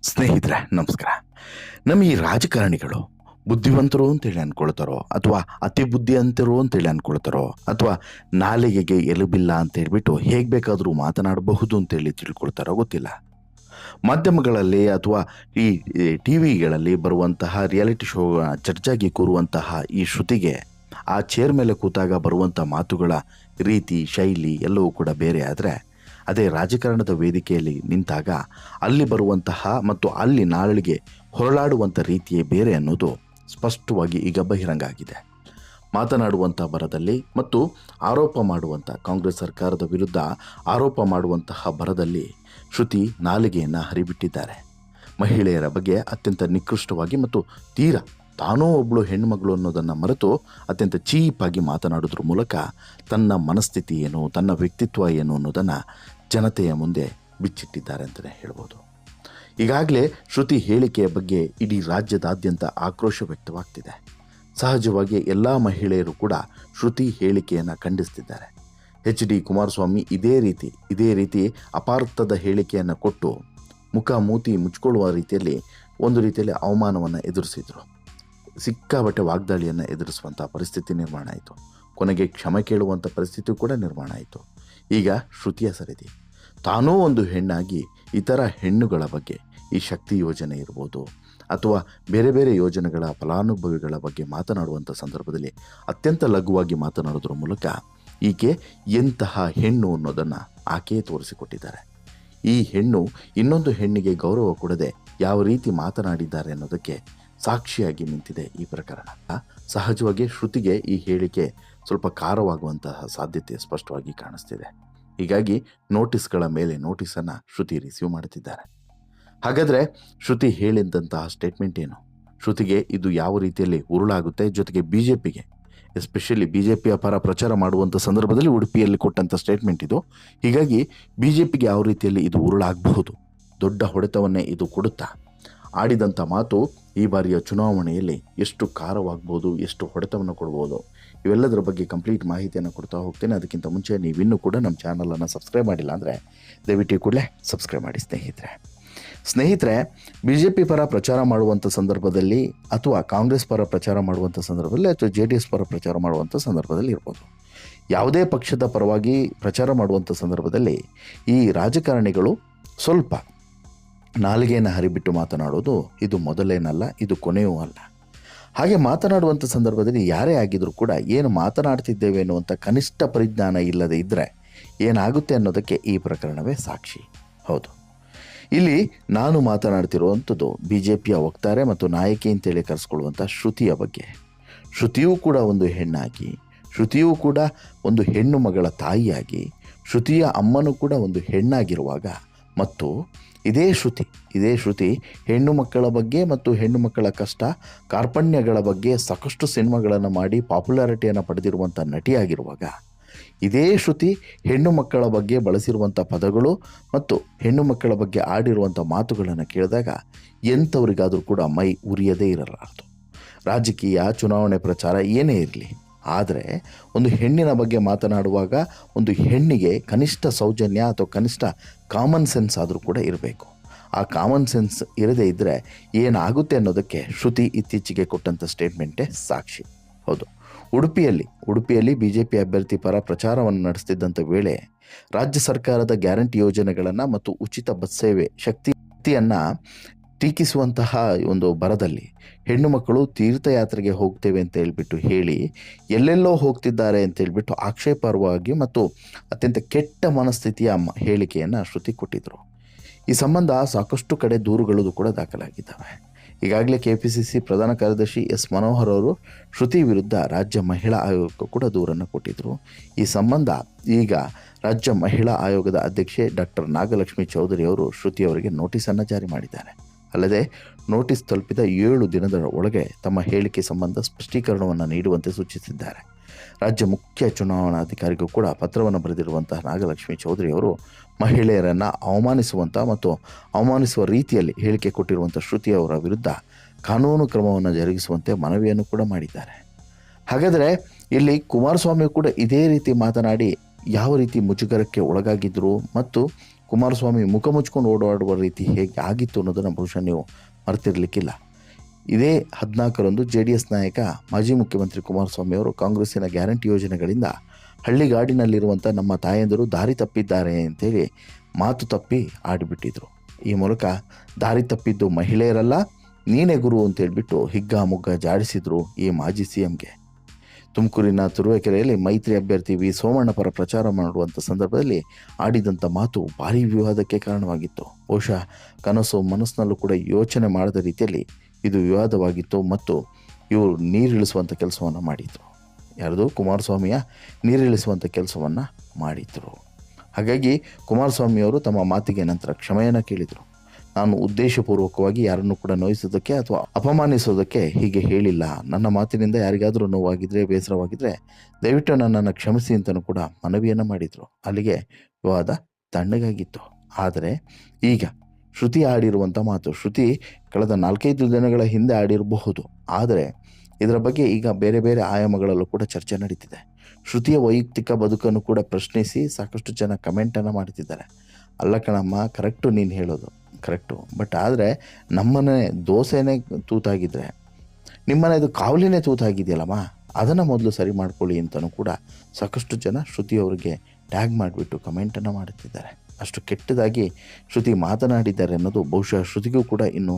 ಸ್ನೇಹಿತರೆ, ನಮಸ್ಕಾರ. ನಮ್ಮ ಈ ರಾಜಕಾರಣಿಗಳು ಬುದ್ಧಿವಂತರು ಅಂತೇಳಿ ಅನ್ಕೊಳ್ತಾರೋ, ಅಥವಾ ಅತಿ ಬುದ್ಧಿ ಬುದ್ಧಿವಂತರು ಅಂತೇಳಿ ಅನ್ಕೊಳ್ತಾರೋ, ಅಥವಾ ನಾಲಿಗೆಗೆ ಎಲುಬಿಲ್ಲ ಅಂತ ಹೇಳ್ಬಿಟ್ಟು ಹೇಗೆ ಬೇಕಾದರೂ ಮಾತನಾಡಬಹುದು ಅಂತೇಳಿ ತಿಳ್ಕೊಳ್ತಾರೋ ಗೊತ್ತಿಲ್ಲ. ಮಾಧ್ಯಮಗಳಲ್ಲಿ ಅಥವಾ ಈ ಟಿ ವಿಗಳಲ್ಲಿ ಬರುವಂತಹ ರಿಯಾಲಿಟಿ ಶೋ ಚರ್ಚಾಗಿ ಕೂರುವಂತಹ ಈ ಶ್ರುತಿಗೆ ಆ ಚೇರ್ ಮೇಲೆ ಕೂತಾಗ ಬರುವಂಥ ಮಾತುಗಳ ರೀತಿ, ಶೈಲಿ ಎಲ್ಲವೂ ಕೂಡ ಬೇರೆ. ಆದರೆ ಅದೇ ರಾಜಕಾರಣದ ವೇದಿಕೆಯಲ್ಲಿ ನಿಂತಾಗ ಅಲ್ಲಿ ಬರುವಂತಹ ಮತ್ತು ಅಲ್ಲಿ ನಾಳಿಗೆ ಹೊರಳಾಡುವಂಥ ರೀತಿಯೇ ಬೇರೆ ಅನ್ನೋದು ಸ್ಪಷ್ಟವಾಗಿ ಈಗ ಬಹಿರಂಗ ಆಗಿದೆ ಮಾತನಾಡುವಂಥ ಬರದಲ್ಲಿ ಮತ್ತು ಆರೋಪ ಮಾಡುವಂಥ ಕಾಂಗ್ರೆಸ್ ಸರ್ಕಾರದ ವಿರುದ್ಧ ಆರೋಪ ಮಾಡುವಂತಹ ಬರದಲ್ಲಿ ಶ್ರುತಿ ನಾಲಿಗೆಯನ್ನು ಹರಿಬಿಟ್ಟಿದ್ದಾರೆ. ಮಹಿಳೆಯರ ಬಗ್ಗೆ ಅತ್ಯಂತ ನಿಕೃಷ್ಟವಾಗಿ ಮತ್ತು ತೀರ ತಾನೂ ಒಬ್ಬಳು ಹೆಣ್ಣುಮಗಳು ಅನ್ನೋದನ್ನು ಮರೆತು ಅತ್ಯಂತ ಚೀಪಾಗಿ ಮಾತನಾಡೋದ್ರ ಮೂಲಕ ತನ್ನ ಮನಸ್ಥಿತಿ ಏನು, ತನ್ನ ವ್ಯಕ್ತಿತ್ವ ಏನು ಅನ್ನೋದನ್ನು ಜನತೆಯ ಮುಂದೆ ಬಿಚ್ಚಿಟ್ಟಿದ್ದಾರೆ ಅಂತಲೇ ಹೇಳ್ಬೋದು. ಈಗಾಗಲೇ ಶ್ರುತಿ ಹೇಳಿಕೆಯ ಬಗ್ಗೆ ಇಡೀ ರಾಜ್ಯದಾದ್ಯಂತ ಆಕ್ರೋಶ ವ್ಯಕ್ತವಾಗ್ತಿದೆ. ಸಹಜವಾಗಿ ಎಲ್ಲ ಮಹಿಳೆಯರು ಕೂಡ ಶ್ರುತಿ ಹೇಳಿಕೆಯನ್ನು ಖಂಡಿಸ್ತಿದ್ದಾರೆ. ಎಚ್ ಡಿ ಕುಮಾರಸ್ವಾಮಿ ಇದೇ ರೀತಿ ಇದೇ ರೀತಿ ಅಪಾರ್ಥದ ಹೇಳಿಕೆಯನ್ನು ಕೊಟ್ಟು ಮುಖ ಮೂತಿ ಮುಚ್ಕೊಳ್ಳುವ ರೀತಿಯಲ್ಲಿ ಒಂದು ರೀತಿಯಲ್ಲಿ ಅವಮಾನವನ್ನು ಎದುರಿಸಿದರು. ಸಿಕ್ಕಾಬಟ್ಟೆ ವಾಗ್ದಾಳಿಯನ್ನು ಎದುರಿಸುವಂಥ ಪರಿಸ್ಥಿತಿ ನಿರ್ಮಾಣ ಆಯಿತು. ಕೊನೆಗೆ ಕ್ಷಮೆ ಕೇಳುವಂಥ ಪರಿಸ್ಥಿತಿ ಕೂಡ ನಿರ್ಮಾಣ ಆಯಿತು. ಈಗ ಶ್ರುತಿಯ ಸರಿದಿ. ತಾನೂ ಒಂದು ಹೆಣ್ಣಾಗಿ ಇತರ ಹೆಣ್ಣುಗಳ ಬಗ್ಗೆ ಈ ಶಕ್ತಿ ಯೋಜನೆ ಇರ್ಬೋದು, ಅಥವಾ ಬೇರೆ ಬೇರೆ ಯೋಜನೆಗಳ ಫಲಾನುಭವಿಗಳ ಬಗ್ಗೆ ಮಾತನಾಡುವಂಥ ಸಂದರ್ಭದಲ್ಲಿ ಅತ್ಯಂತ ಲಘುವಾಗಿ ಮಾತನಾಡೋದ್ರ ಮೂಲಕ ಈಕೆ ಎಂತಹ ಹೆಣ್ಣು ಅನ್ನೋದನ್ನು ಆಕೆಯೇ ತೋರಿಸಿಕೊಟ್ಟಿದ್ದಾರೆ. ಈ ಹೆಣ್ಣು ಇನ್ನೊಂದು ಹೆಣ್ಣಿಗೆ ಗೌರವ ಕೊಡದೆ ಯಾವ ರೀತಿ ಮಾತನಾಡಿದ್ದಾರೆ ಅನ್ನೋದಕ್ಕೆ ಸಾಕ್ಷಿಯಾಗಿ ನಿಂತಿದೆ ಈ ಪ್ರಕರಣ. ಸಹಜವಾಗಿ ಶ್ರುತಿಗೆ ಈ ಹೇಳಿಕೆ ಸ್ವಲ್ಪ ಖಾರವಾಗುವಂತಹ ಸಾಧ್ಯತೆ ಸ್ಪಷ್ಟವಾಗಿ ಕಾಣಿಸ್ತಿದೆ. ಹೀಗಾಗಿ ನೋಟಿಸ್ಗಳ ಮೇಲೆ ನೋಟಿಸನ್ನು ಶ್ರುತಿ ರಿಸೀವ್ ಮಾಡುತ್ತಿದ್ದಾರೆ. ಹಾಗಾದರೆ ಶ್ರುತಿ ಹೇಳಿದಂತಹ ಸ್ಟೇಟ್ಮೆಂಟ್ ಏನು? ಶ್ರುತಿಗೆ ಇದು ಯಾವ ರೀತಿಯಲ್ಲಿ ಉರುಳಾಗುತ್ತೆ? ಜೊತೆಗೆ ಬಿ ಜೆ ಪಿಗೆ ಎಸ್ಪೆಷಲಿ ಬಿ ಜೆ ಪಿಯ ಪರ ಪ್ರಚಾರ ಮಾಡುವಂಥ ಸಂದರ್ಭದಲ್ಲಿ ಉಡುಪಿಯಲ್ಲಿ ಕೊಟ್ಟಂಥ ಸ್ಟೇಟ್ಮೆಂಟ್ ಇದು. ಹೀಗಾಗಿ ಬಿ ಜೆ ಪಿಗೆ ಯಾವ ರೀತಿಯಲ್ಲಿ ಇದು ಉರುಳಾಗಬಹುದು? ದೊಡ್ಡ ಹೊಡೆತವನ್ನೇ ಇದು ಕೊಡುತ್ತಾ? ಆಡಿದಂಥ ಮಾತು ಈ ಬಾರಿಯ ಚುನಾವಣೆಯಲ್ಲಿ ಎಷ್ಟು ಖಾರವಾಗ್ಬೋದು, ಎಷ್ಟು ಹೊಡೆತವನ್ನು ಕೊಡ್ಬೋದು, ಇವೆಲ್ಲದರ ಬಗ್ಗೆ ಕಂಪ್ಲೀಟ್ ಮಾಹಿತಿಯನ್ನು ಕೊಡ್ತಾ ಹೋಗ್ತೇನೆ. ಅದಕ್ಕಿಂತ ಮುಂಚೆ ನೀವಿನ್ನೂ ಕೂಡ ನಮ್ಮ ಚಾನಲನ್ನು ಸಬ್ಸ್ಕ್ರೈಬ್ ಮಾಡಿಲ್ಲ ಅಂದರೆ ದಯವಿಟ್ಟು ಕೂಡಲೇ ಸಬ್ಸ್ಕ್ರೈಬ್ ಮಾಡಿ ಸ್ನೇಹಿತರೆ. ಸ್ನೇಹಿತರೆ ಬಿ ಜೆ ಪಿ ಪರ ಪ್ರಚಾರ ಮಾಡುವಂಥ ಸಂದರ್ಭದಲ್ಲಿ ಅಥವಾ ಕಾಂಗ್ರೆಸ್ ಪರ ಪ್ರಚಾರ ಮಾಡುವಂಥ ಸಂದರ್ಭದಲ್ಲಿ ಅಥವಾ ಜೆ ಡಿ ಎಸ್ ಪರ ಪ್ರಚಾರ ಮಾಡುವಂಥ ಸಂದರ್ಭದಲ್ಲಿ ಇರ್ಬೋದು. ಯಾವುದೇ ಪಕ್ಷದ ಪರವಾಗಿ ಪ್ರಚಾರ ಮಾಡುವಂಥ ಸಂದರ್ಭದಲ್ಲಿ ಈ ರಾಜಕಾರಣಿಗಳು ಸ್ವಲ್ಪ ನಾಲಿಗೆಯನ್ನು ಹರಿಬಿಟ್ಟು ಮಾತನಾಡೋದು ಇದು ಮೊದಲೇನಲ್ಲ, ಇದು ಕೊನೆಯೂ ಅಲ್ಲ. ಹಾಗೆ ಮಾತನಾಡುವಂಥ ಸಂದರ್ಭದಲ್ಲಿ ಯಾರೇ ಆಗಿದ್ರೂ ಕೂಡ ಏನು ಮಾತನಾಡ್ತಿದ್ದೇವೆ ಎನ್ನುವಂಥ ಕನಿಷ್ಠ ಪರಿಜ್ಞಾನ ಇಲ್ಲದೆ ಇದ್ದರೆ ಏನಾಗುತ್ತೆ ಅನ್ನೋದಕ್ಕೆ ಈ ಪ್ರಕರಣವೇ ಸಾಕ್ಷಿ. ಹೌದು. ಇಲ್ಲಿ ನಾನು ಮಾತನಾಡ್ತಿರುವಂಥದ್ದು ಬಿ ಜೆ ಪಿಯ ವಕ್ತಾರೆ ಮತ್ತು ನಾಯಕಿ ಅಂತೇಳಿ ಕರೆಸ್ಕೊಳ್ಳುವಂಥ ಶ್ರುತಿಯ ಬಗ್ಗೆ. ಶ್ರುತಿಯೂ ಕೂಡ ಒಂದು ಹೆಣ್ಣಾಗಿ, ಶ್ರುತಿಯೂ ಕೂಡ ಒಂದು ಹೆಣ್ಣು ಮಗಳ ತಾಯಿಯಾಗಿ, ಶ್ರುತಿಯ ಅಮ್ಮನೂ ಕೂಡ ಒಂದು ಹೆಣ್ಣಾಗಿರುವಾಗ ಮತ್ತು ಇದೇ ಶ್ರುತಿ ಇದೇ ಶ್ರುತಿ, ಹೆಣ್ಣು ಮಕ್ಕಳ ಬಗ್ಗೆ ಮತ್ತು ಹೆಣ್ಣು ಮಕ್ಕಳ ಕಷ್ಟ, ಕಾರ್ಪಣ್ಯಗಳ ಬಗ್ಗೆ ಸಾಕಷ್ಟು ಸಿನಿಮಾಗಳನ್ನು ಮಾಡಿ ಪಾಪ್ಯುಲಾರಿಟಿಯನ್ನು ಪಡೆದಿರುವಂಥ ನಟಿಯಾಗಿರುವಾಗ, ಇದೇ ಶ್ರುತಿ ಹೆಣ್ಣು ಮಕ್ಕಳ ಬಗ್ಗೆ ಬಳಸಿರುವಂಥ ಪದಗಳು ಮತ್ತು ಹೆಣ್ಣು ಮಕ್ಕಳ ಬಗ್ಗೆ ಆಡಿರುವಂಥ ಮಾತುಗಳನ್ನು ಕೇಳಿದಾಗ ಎಂಥವರಿಗಾದರೂ ಕೂಡ ಮೈ ಉರಿಯದೇ ಇರಲಾರದು. ರಾಜಕೀಯ, ಚುನಾವಣೆ ಪ್ರಚಾರ ಏನೇ ಇರಲಿ ಆದರೆ ಒಂದು ಹೆಣ್ಣಿನ ಬಗ್ಗೆ ಮಾತನಾಡುವಾಗ ಒಂದು ಹೆಣ್ಣಿಗೆ ಕನಿಷ್ಠ ಸೌಜನ್ಯ ಅಥವಾ ಕನಿಷ್ಠ ಕಾಮನ್ ಸೆನ್ಸ್ ಆದರೂ ಕೂಡ ಇರಬೇಕು. ಆ ಕಾಮನ್ ಸೆನ್ಸ್ ಇರದೇ ಇದ್ದರೆ ಏನಾಗುತ್ತೆ ಅನ್ನೋದಕ್ಕೆ ಶ್ರುತಿ ಇತ್ತೀಚೆಗೆ ಕೊಟ್ಟಂಥ ಸ್ಟೇಟ್ಮೆಂಟೇ ಸಾಕ್ಷಿ. ಹೌದು. ಉಡುಪಿಯಲ್ಲಿ ಉಡುಪಿಯಲ್ಲಿ ಬಿ ಜೆ ಪಿ ಅಭ್ಯರ್ಥಿ ಪರ ಪ್ರಚಾರವನ್ನು ನಡೆಸ್ತಿದ್ದಂಥ ವೇಳೆ ರಾಜ್ಯ ಸರ್ಕಾರದ ಗ್ಯಾರಂಟಿ ಯೋಜನೆಗಳನ್ನು ಮತ್ತು ಉಚಿತ ಬಸ್ ಸೇವೆ ಶಕ್ತಿಯನ್ನು ಟೀಕಿಸುವಂತಹ ಒಂದು ಬರದಲ್ಲಿ ಹೆಣ್ಣು ಮಕ್ಕಳು ತೀರ್ಥಯಾತ್ರೆಗೆ ಹೋಗ್ತೇವೆ ಅಂತ ಹೇಳಿಬಿಟ್ಟು ಹೇಳಿ, ಎಲ್ಲೆಲ್ಲೋ ಹೋಗ್ತಿದ್ದಾರೆ ಅಂತ ಹೇಳ್ಬಿಟ್ಟು ಆಕ್ಷೇಪಾರ್ಹವಾಗಿ ಮತ್ತು ಅತ್ಯಂತ ಕೆಟ್ಟ ಮನಸ್ಥಿತಿಯ ಹೇಳಿಕೆಯನ್ನು ಶ್ರುತಿ ಕೊಟ್ಟಿದ್ದರು ಈ ಸಂಬಂಧ ಸಾಕಷ್ಟು ಕಡೆ ದೂರುಗಳು ಕೂಡ ದಾಖಲಾಗಿದ್ದಾವೆ. ಈಗಾಗಲೇ ಕೆ ಪಿ ಸಿ ಸಿ ಪ್ರಧಾನ ಕಾರ್ಯದರ್ಶಿ ಎಸ್ ಮನೋಹರ್ ಅವರು ಶ್ರುತಿ ವಿರುದ್ಧ ರಾಜ್ಯ ಮಹಿಳಾ ಆಯೋಗಕ್ಕೂ ಕೂಡ ದೂರನ್ನು ಕೊಟ್ಟಿದ್ದರು ಈ ಸಂಬಂಧ ಈಗ ರಾಜ್ಯ ಮಹಿಳಾ ಆಯೋಗದ ಅಧ್ಯಕ್ಷೆ ಡಾಕ್ಟರ್ ನಾಗಲಕ್ಷ್ಮಿ ಚೌಧರಿ ಅವರು ಶ್ರುತಿ ಅವರಿಗೆ ನೋಟಿಸನ್ನು ಜಾರಿ ಮಾಡಿದ್ದಾರೆ. ಅಲ್ಲದೆ ನೋಟಿಸ್ ತಲುಪಿದ ಏಳು ದಿನದ ಒಳಗೆ ತಮ್ಮ ಹೇಳಿಕೆ ಸಂಬಂಧ ಸ್ಪಷ್ಟೀಕರಣವನ್ನು ನೀಡುವಂತೆ ಸೂಚಿಸಿದ್ದಾರೆ. ರಾಜ್ಯ ಮುಖ್ಯ ಚುನಾವಣಾಧಿಕಾರಿಗೂ ಕೂಡ ಪತ್ರವನ್ನು ಬರೆದಿರುವಂತಹ ನಾಗಲಕ್ಷ್ಮಿ ಚೌಧರಿ ಅವರು ಮಹಿಳೆಯರನ್ನು ಅವಮಾನಿಸುವಂಥ ಮತ್ತು ಅವಮಾನಿಸುವ ರೀತಿಯಲ್ಲಿ ಹೇಳಿಕೆ ಕೊಟ್ಟಿರುವಂಥ ಶ್ರುತಿ ಅವರ ವಿರುದ್ಧ ಕಾನೂನು ಕ್ರಮವನ್ನು ಜರುಗಿಸುವಂತೆ ಮನವಿಯನ್ನು ಕೂಡ ಮಾಡಿದ್ದಾರೆ. ಹಾಗಾದರೆ ಇಲ್ಲಿ ಕುಮಾರಸ್ವಾಮಿ ಕೂಡ ಇದೇ ರೀತಿ ಮಾತನಾಡಿ ಯಾವ ರೀತಿ ಮುಜುಗರಕ್ಕೆ ಒಳಗಾಗಿದ್ದರು ಮತ್ತು ಕುಮಾರಸ್ವಾಮಿ ಮುಖ ಮುಚ್ಕೊಂಡು ಓಡಾಡುವ ರೀತಿ ಹೇಗೆ ಆಗಿತ್ತು ಅನ್ನೋದನ್ನು ಬಹುಶಃ ನೀವು ಮರೆತಿರಲಿಕ್ಕಿಲ್ಲ. ಇದೇ ಹದಿನಾಲ್ಕರಂದು ಜೆ ಡಿ ಎಸ್ ನಾಯಕ, ಮಾಜಿ ಮುಖ್ಯಮಂತ್ರಿ ಕುಮಾರಸ್ವಾಮಿ ಅವರು ಕಾಂಗ್ರೆಸ್ಸಿನ ಗ್ಯಾರಂಟಿ ಯೋಜನೆಗಳಿಂದ ಹಳ್ಳಿಗಾಡಿನಲ್ಲಿರುವಂಥ ನಮ್ಮ ತಾಯಂದಿರು ದಾರಿ ತಪ್ಪಿದ್ದಾರೆ ಅಂತೇಳಿ ಮಾತು ತಪ್ಪಿ ಆಡಿಬಿಟ್ಟಿದ್ರು. ಈ ಮೂಲಕ ದಾರಿ ತಪ್ಪಿದ್ದು ಮಹಿಳೆಯರಲ್ಲ, ನೀನೇ ಗುರು ಅಂತೇಳ್ಬಿಟ್ಟು ಹಿಗ್ಗಾಮುಗ್ಗ ಜಾಡಿಸಿದ್ರು ಈ ಮಾಜಿ ಸಿ ಎಂಗೆ ತುಮಕೂರಿನ ತುರುವೇಕೆರೆಯಲ್ಲಿ ಮೈತ್ರಿ ಅಭ್ಯರ್ಥಿ ವಿ ಸೋಮಣ್ಣ ಪರ ಪ್ರಚಾರ ಮಾಡುವಂಥ ಸಂದರ್ಭದಲ್ಲಿ ಆಡಿದಂಥ ಮಾತು ಭಾರೀ ವಿವಾದಕ್ಕೆ ಕಾರಣವಾಗಿತ್ತು. ಬಹುಶಃ ಕನಸು ಮನಸ್ಸಿನಲ್ಲೂ ಕೂಡ ಯೋಚನೆ ಮಾಡದ ರೀತಿಯಲ್ಲಿ ಇದು ವಿವಾದವಾಗಿತ್ತು ಮತ್ತು ಇವರು ನೀರಿಳಿಸುವಂಥ ಕೆಲಸವನ್ನು ಮಾಡಿದರು. ಯಾರ್ದು? ಕುಮಾರಸ್ವಾಮಿಯ ನೀರಿಳಿಸುವಂಥ ಕೆಲಸವನ್ನು ಮಾಡಿದರು. ಹಾಗಾಗಿ ಕುಮಾರಸ್ವಾಮಿಯವರು ತಮ್ಮ ಮಾತಿಗೆ ನಂತರ ಕ್ಷಮೆಯನ್ನು ಕೇಳಿದರು. ನಾನು ಉದ್ದೇಶಪೂರ್ವಕವಾಗಿ ಯಾರನ್ನು ಕೂಡ ನೋಯಿಸೋದಕ್ಕೆ ಅಥವಾ ಅಪಮಾನಿಸೋದಕ್ಕೆ ಹೀಗೆ ಹೇಳಿಲ್ಲ. ನನ್ನ ಮಾತಿನಿಂದ ಯಾರಿಗಾದರೂ ನೋವಾಗಿದ್ರೆ ಬೇಸರವಾಗಿದ್ದರೆ ದಯವಿಟ್ಟು ನನ್ನನ್ನು ಕ್ಷಮಿಸಿ ಅಂತಲೂ ಕೂಡ ಮನವಿಯನ್ನು ಮಾಡಿದರು. ಅಲ್ಲಿಗೆ ವಿವಾದ ತಣ್ಣಗಾಗಿತ್ತು. ಆದರೆ ಈಗ ಶ್ರುತಿ ಆಡಿರುವಂಥ ಮಾತು, ಶ್ರುತಿ ಕಳೆದ ನಾಲ್ಕೈದು ದಿನಗಳ ಹಿಂದೆ ಆಡಿರಬಹುದು ಆದರೆ ಇದರ ಬಗ್ಗೆ ಈಗ ಬೇರೆ ಬೇರೆ ಆಯಾಮಗಳಲ್ಲೂ ಕೂಡ ಚರ್ಚೆ ನಡೀತಿದೆ. ಶ್ರುತಿಯ ವೈಯಕ್ತಿಕ ಬದುಕನ್ನು ಕೂಡ ಪ್ರಶ್ನಿಸಿ ಸಾಕಷ್ಟು ಜನ ಕಮೆಂಟನ್ನು ಮಾಡ್ತಿದ್ದಾರೆ. ಅಲ್ಲ ಕಣಮ್ಮ, ಕರೆಕ್ಟು ನೀನು ಹೇಳೋದು. ಕರೆಕ್ಟು. ಬಟ್ ಆದರೆ ನಮ್ಮನೆ ದೋಸೆನೇ ತೂತಾಗಿದ್ದರೆ ನಿಮ್ಮನೆದು ಕಾವಲಿನೇ ತೂತಾಗಿದೆಯಲ್ಲಮ್ಮ, ಅದನ್ನು ಮೊದಲು ಸರಿ ಮಾಡ್ಕೊಳ್ಳಿ ಅಂತಲೂ ಕೂಡ ಸಾಕಷ್ಟು ಜನ ಶ್ರುತಿ ಅವರಿಗೆ ಟ್ಯಾಗ್ ಮಾಡಿಬಿಟ್ಟು ಕಮೆಂಟನ್ನು ಮಾಡುತ್ತಿದ್ದಾರೆ. ಅಷ್ಟು ಕೆಟ್ಟದಾಗಿ ಶ್ರುತಿ ಮಾತನಾಡಿದ್ದಾರೆ ಅನ್ನೋದು ಬಹುಶಃ ಶ್ರುತಿಗೂ ಕೂಡ ಇನ್ನೂ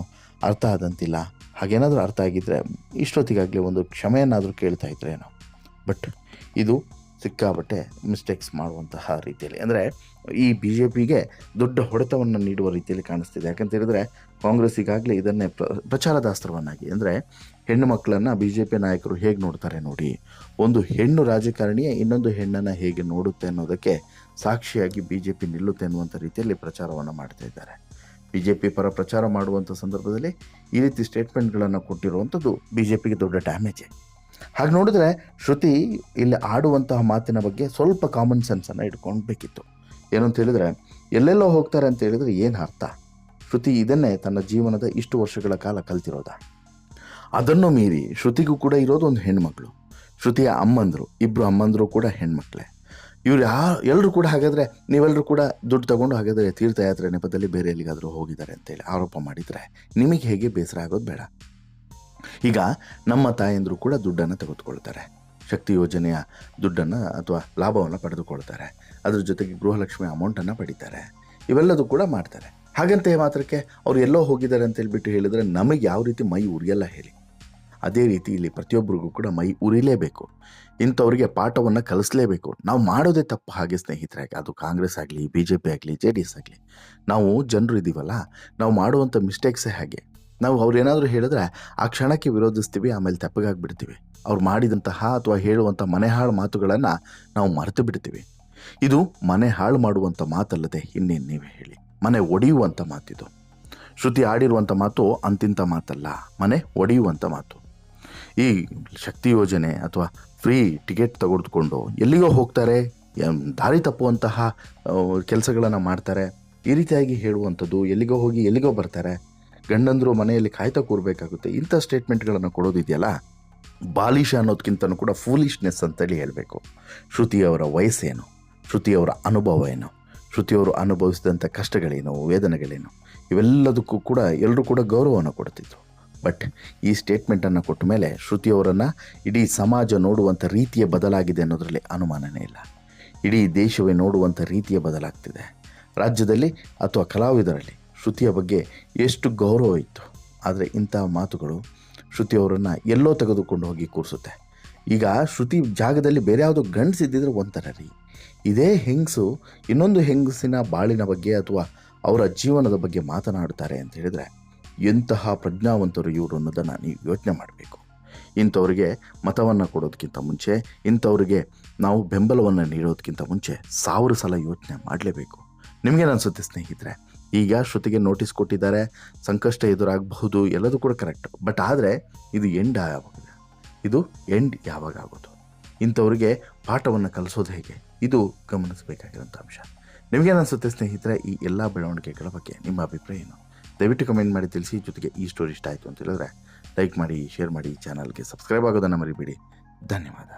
ಅರ್ಥ ಆದಂತಿಲ್ಲ. ಹಾಗೇನಾದರೂ ಅರ್ಥ ಆಗಿದ್ದರೆ ಇಷ್ಟೊತ್ತಿಗಾಗಲಿ ಒಂದು ಕ್ಷಮೆಯನ್ನಾದರೂ ಕೇಳ್ತಾ ಇದ್ರೇನೋ. ಬಟ್ ಇದು ಸಿಕ್ಕಾಬಟ್ಟೆ ಮಿಸ್ಟೇಕ್ಸ್ ಮಾಡುವಂತಹ ರೀತಿಯಲ್ಲಿ. ಅಂದರೆ ಈ ಬಿ ಜೆ ಪಿಗೆ ದೊಡ್ಡ ಹೊಡೆತವನ್ನು ನೀಡುವ ರೀತಿಯಲ್ಲಿ ಕಾಣಿಸ್ತಿದೆ. ಯಾಕಂತ ಹೇಳಿದ್ರೆ ಕಾಂಗ್ರೆಸ್ ಈಗಾಗಲೇ ಇದನ್ನೇ ಪ್ರ, ಪ್ರಚಾರದ ಅಸ್ತ್ರವನ್ನಾಗಿ. ಅಂದರೆ ಹೆಣ್ಣು ಮಕ್ಕಳನ್ನು ಬಿ ಜೆ ಪಿ ನಾಯಕರು ಹೇಗೆ ನೋಡ್ತಾರೆ ನೋಡಿ. ಒಂದು ಹೆಣ್ಣು ರಾಜಕಾರಣಿಯೇ ಇನ್ನೊಂದು ಹೆಣ್ಣನ್ನು ಹೇಗೆ ನೋಡುತ್ತೆ ಅನ್ನೋದಕ್ಕೆ ಸಾಕ್ಷಿಯಾಗಿ ಬಿ ಜೆ ಪಿ ನಿಲ್ಲುತ್ತೆ ಅನ್ನುವಂಥ ರೀತಿಯಲ್ಲಿ ಪ್ರಚಾರವನ್ನು ಮಾಡ್ತಾ ಇದ್ದಾರೆ. ಬಿ ಜೆ ಪಿ ಪರ ಪ್ರಚಾರ ಮಾಡುವಂಥ ಸಂದರ್ಭದಲ್ಲಿ ಈ ರೀತಿ ಸ್ಟೇಟ್ಮೆಂಟ್ಗಳನ್ನು ಕೊಟ್ಟಿರುವಂಥದ್ದು ಬಿ ಜೆ ಪಿಗೆ ದೊಡ್ಡ ಡ್ಯಾಮೇಜೇ. ಹಾಗೆ ನೋಡಿದ್ರೆ ಶ್ರುತಿ ಇಲ್ಲಿ ಆಡುವಂತಹ ಮಾತಿನ ಬಗ್ಗೆ ಸ್ವಲ್ಪ ಕಾಮನ್ ಸೆನ್ಸನ್ನು ಇಟ್ಕೊಳ್ಬೇಕಿತ್ತು. ಏನು ಹೇಳಿದರೆ ಹೇಳಿದ್ರೆ ಎಲ್ಲೆಲ್ಲೋ ಹೋಗ್ತಾರೆ ಅಂತ ಹೇಳಿದ್ರೆ ಏನು ಅರ್ಥ? ಶ್ರುತಿ ಇದನ್ನೇ ತನ್ನ ಜೀವನದ ಇಷ್ಟು ವರ್ಷಗಳ ಕಾಲ ಕಲ್ತಿರೋದ. ಅದನ್ನು ಮೀರಿ ಶ್ರುತಿಗೂ ಕೂಡ ಇರೋದು ಒಂದು ಹೆಣ್ಮಕ್ಳು. ಶ್ರುತಿಯ ಅಮ್ಮಂದರು ಇಬ್ಬರು ಅಮ್ಮಂದರು ಕೂಡ ಹೆಣ್ಮಕ್ಳೆ. ಇವ್ರು ಯಾ ಎಲ್ಲರೂ ಕೂಡ ಹಾಗಾದರೆ ನೀವೆಲ್ಲರೂ ಕೂಡ ದುಡ್ಡು ತಗೊಂಡು ಹಾಗಾದರೆ ತೀರ್ಥಯಾತ್ರೆ ನೆಪದಲ್ಲಿ ಬೇರೆ ಎಲ್ಲಿಗಾದರೂ ಹೋಗಿದ್ದಾರೆ ಅಂತೇಳಿ ಆರೋಪ ಮಾಡಿದರೆ ನಿಮಗೆ ಹೇಗೆ ಬೇಸರ ಆಗೋದು ಬೇಡ. ಈಗ ನಮ್ಮ ತಾಯಂದರು ಕೂಡ ದುಡ್ಡನ್ನು ತೆಗೆದುಕೊಳ್ತಾರೆ. ಶಕ್ತಿ ಯೋಜನೆಯ ದುಡ್ಡನ್ನು ಅಥವಾ ಲಾಭವನ್ನು ಪಡೆದುಕೊಳ್ತಾರೆ. ಅದ್ರ ಜೊತೆಗೆ ಗೃಹಲಕ್ಷ್ಮಿ ಅಮೌಂಟನ್ನು ಪಡಿತಾರೆ. ಇವೆಲ್ಲದೂ ಕೂಡ ಮಾಡ್ತಾರೆ. ಹಾಗಂತ ಮಾತ್ರಕ್ಕೆ ಅವ್ರು ಎಲ್ಲೋ ಹೋಗಿದ್ದಾರೆ ಅಂತ ಹೇಳ್ಬಿಟ್ಟು ಹೇಳಿದ್ರೆ ನಮಗೆ ಯಾವ ರೀತಿ ಮೈ ಉರಿಯಲ್ಲ ಹೇಳಿ. ಅದೇ ರೀತಿ ಇಲ್ಲಿ ಪ್ರತಿಯೊಬ್ಬರಿಗೂ ಕೂಡ ಮೈ ಉರಿಲೇಬೇಕು. ಇಂಥವ್ರಿಗೆ ಪಾಠವನ್ನು ಕಲಿಸ್ಲೇಬೇಕು. ನಾವು ಮಾಡೋದೇ ತಪ್ಪು ಹಾಗೆ ಸ್ನೇಹಿತರೆ ಅದು ಕಾಂಗ್ರೆಸ್ ಆಗಲಿ ಬಿ ಜೆ ಪಿ ಆಗಲಿ, ಜೆ ಡಿ ಎಸ್ ಆಗಲಿ. ನಾವು ಜನರು ಇದ್ದೀವಲ್ಲ ನಾವು ಮಾಡುವಂಥ ಮಿಸ್ಟೇಕ್ಸೇ ಹಾಗೆ. ನಾವು ಅವ್ರು ಏನಾದರೂ ಹೇಳಿದ್ರೆ ಆ ಕ್ಷಣಕ್ಕೆ ವಿರೋಧಿಸ್ತೀವಿ, ಆಮೇಲೆ ತಪ್ಪಗಾಗಿಬಿಡ್ತೀವಿ. ಅವ್ರು ಮಾಡಿದಂತಹ ಅಥವಾ ಹೇಳುವಂಥ ಮನೆ ಹಾಳು ಮಾತುಗಳನ್ನು ನಾವು ಮರೆತು ಬಿಡ್ತೀವಿ. ಇದು ಮನೆ ಹಾಳು ಮಾಡುವಂಥ ಮಾತಲ್ಲದೆ ಇನ್ನೇನು ನೀವೇ ಹೇಳಿ. ಮನೆ ಒಡೆಯುವಂಥ ಮಾತಿದು. ಶ್ರುತಿ ಆಡಿರುವಂಥ ಮಾತು ಅಂತಿಂಥ ಮಾತಲ್ಲ, ಮನೆ ಒಡೆಯುವಂಥ ಮಾತು. ಈ ಶಕ್ತಿ ಯೋಜನೆ ಅಥವಾ ಫ್ರೀ ಟಿಕೆಟ್ ತೆಗೆದುಕೊಂಡು ಎಲ್ಲಿಗೋ ಹೋಗ್ತಾರೆ ದಾರಿ ತಪ್ಪುವಂತಹ ಕೆಲಸಗಳನ್ನು ಮಾಡ್ತಾರೆ, ಈ ರೀತಿಯಾಗಿ ಹೇಳುವಂಥದ್ದು, ಎಲ್ಲಿಗೋ ಹೋಗಿ ಎಲ್ಲಿಗೋ ಬರ್ತಾರೆ, ಗಂಡಂದರು ಮನೆಯಲ್ಲಿ ಕಾಯ್ತಾ ಕೂರಬೇಕಾಗುತ್ತೆ, ಇಂಥ ಸ್ಟೇಟ್ಮೆಂಟ್ಗಳನ್ನು ಕೊಡೋದಿದೆಯಲ್ಲ? ಬಾಲಿಶ ಅನ್ನೋದಕ್ಕಿಂತನೂ ಕೂಡ ಫೂಲಿಶ್ನೆಸ್ ಅಂತೇಳಿ ಹೇಳಬೇಕು. ಶ್ರುತಿಯವರ ವಯಸ್ಸೇನು? ಶ್ರುತಿಯವರ ಅನುಭವ ಏನು? ಶ್ರುತಿಯವರು ಅನುಭವಿಸಿದಂಥ ಕಷ್ಟಗಳೇನು? ವೇದನೆಗಳೇನು? ಇವೆಲ್ಲದಕ್ಕೂ ಕೂಡ ಎಲ್ಲರೂ ಕೂಡ ಗೌರವವನ್ನು ಕೊಡ್ತಿದ್ರು. ಬಟ್ ಈ ಸ್ಟೇಟ್ಮೆಂಟನ್ನು ಕೊಟ್ಟ ಮೇಲೆ ಶ್ರುತಿಯವರನ್ನು ಇಡೀ ಸಮಾಜ ನೋಡುವಂಥ ರೀತಿಯ ಬದಲಾಗಿದೆ ಅನ್ನೋದರಲ್ಲಿ ಅನುಮಾನನೇ ಇಲ್ಲ. ಇಡೀ ದೇಶವೇ ನೋಡುವಂಥ ರೀತಿಯ ಬದಲಾಗ್ತಿದೆ. ರಾಜ್ಯದಲ್ಲಿ ಅಥವಾ ಕಲಾವಿದರಲ್ಲಿ ಶ್ರುತಿಯ ಬಗ್ಗೆ ಎಷ್ಟು ಗೌರವ ಇತ್ತು? ಆದರೆ ಇಂಥ ಮಾತುಗಳು ಶ್ರುತಿಯವರನ್ನು ಎಲ್ಲೋ ತೆಗೆದುಕೊಂಡು ಹೋಗಿ ಕೂರಿಸುತ್ತೆ. ಈಗ ಶ್ರುತಿ ಜಾಗದಲ್ಲಿ ಬೇರೆ ಯಾವುದೋ ಗಂಡಸಿದ್ದಿದ್ರೆ ಒಂಥರ ರೀ. ಇದೇ ಹೆಂಗಸು ಇನ್ನೊಂದು ಹೆಂಗಸಿನ ಬಾಳಿನ ಬಗ್ಗೆ ಅಥವಾ ಅವರ ಜೀವನದ ಬಗ್ಗೆ ಮಾತನಾಡ್ತಾರೆ ಅಂತ ಹೇಳಿದರೆ, ಎಂತಹ ಪ್ರಜ್ಞಾವಂತರು ಇವರು ಅನ್ನೋದನ್ನು ನೀವು ಯೋಚನೆ ಮಾಡಬೇಕು. ಇಂಥವ್ರಿಗೆ ಮತವನ್ನು ಕೊಡೋದಕ್ಕಿಂತ ಮುಂಚೆ, ಇಂಥವ್ರಿಗೆ ನಾವು ಬೆಂಬಲವನ್ನು ನೀಡೋದಕ್ಕಿಂತ ಮುಂಚೆ ಸಾವಿರ ಸಲ ಯೋಚನೆ ಮಾಡಲೇಬೇಕು. ನಿಮಗೇನು ಅನಿಸುತ್ತೆ ಸ್ನೇಹಿತರೆ? ಈಗ ಶ್ರುತಿಗೆ ನೋಟಿಸ್ ಕೊಟ್ಟಿದ್ದಾರೆ, ಸಂಕಷ್ಟ ಎದುರಾಗಬಹುದು, ಎಲ್ಲದೂ ಕೂಡ ಕರೆಕ್ಟ್ ಬಟ್ ಆದರೆ ಇದು ಎಂಡ್ ಯಾವಾಗ ಇದು ಎಂಡ್ ಯಾವಾಗ ಆಗೋದು? ಇಂಥವ್ರಿಗೆ ಪಾಠವನ್ನು ಕಲಿಸೋದು ಹೇಗೆ? ಇದು ಗಮನಿಸಬೇಕಾಗಿರುವಂಥ ಅಂಶ. ನಿಮಗೇನಿಸುತ್ತೆ ಸ್ನೇಹಿತರೆ, ಈ ಎಲ್ಲ ಬೆಳವಣಿಗೆಗಳ ಬಗ್ಗೆ ನಿಮ್ಮ ಅಭಿಪ್ರಾಯ ಏನು? ದಯವಿಟ್ಟು ಕಮೆಂಟ್ ಮಾಡಿ ತಿಳಿಸಿ, ಜೊತೆಗೆ ಈ ಸ್ಟೋರಿ ಇಷ್ಟ ಆಯಿತು ಅಂತ ಹೇಳಿದ್ರೆ ಲೈಕ್ ಮಾಡಿ, ಶೇರ್ ಮಾಡಿ ಚಾನಲ್ಗೆ ಸಬ್ಸ್ಕ್ರೈಬ್ ಆಗೋದನ್ನು ಮರಿಬೇಡಿ. ಧನ್ಯವಾದ.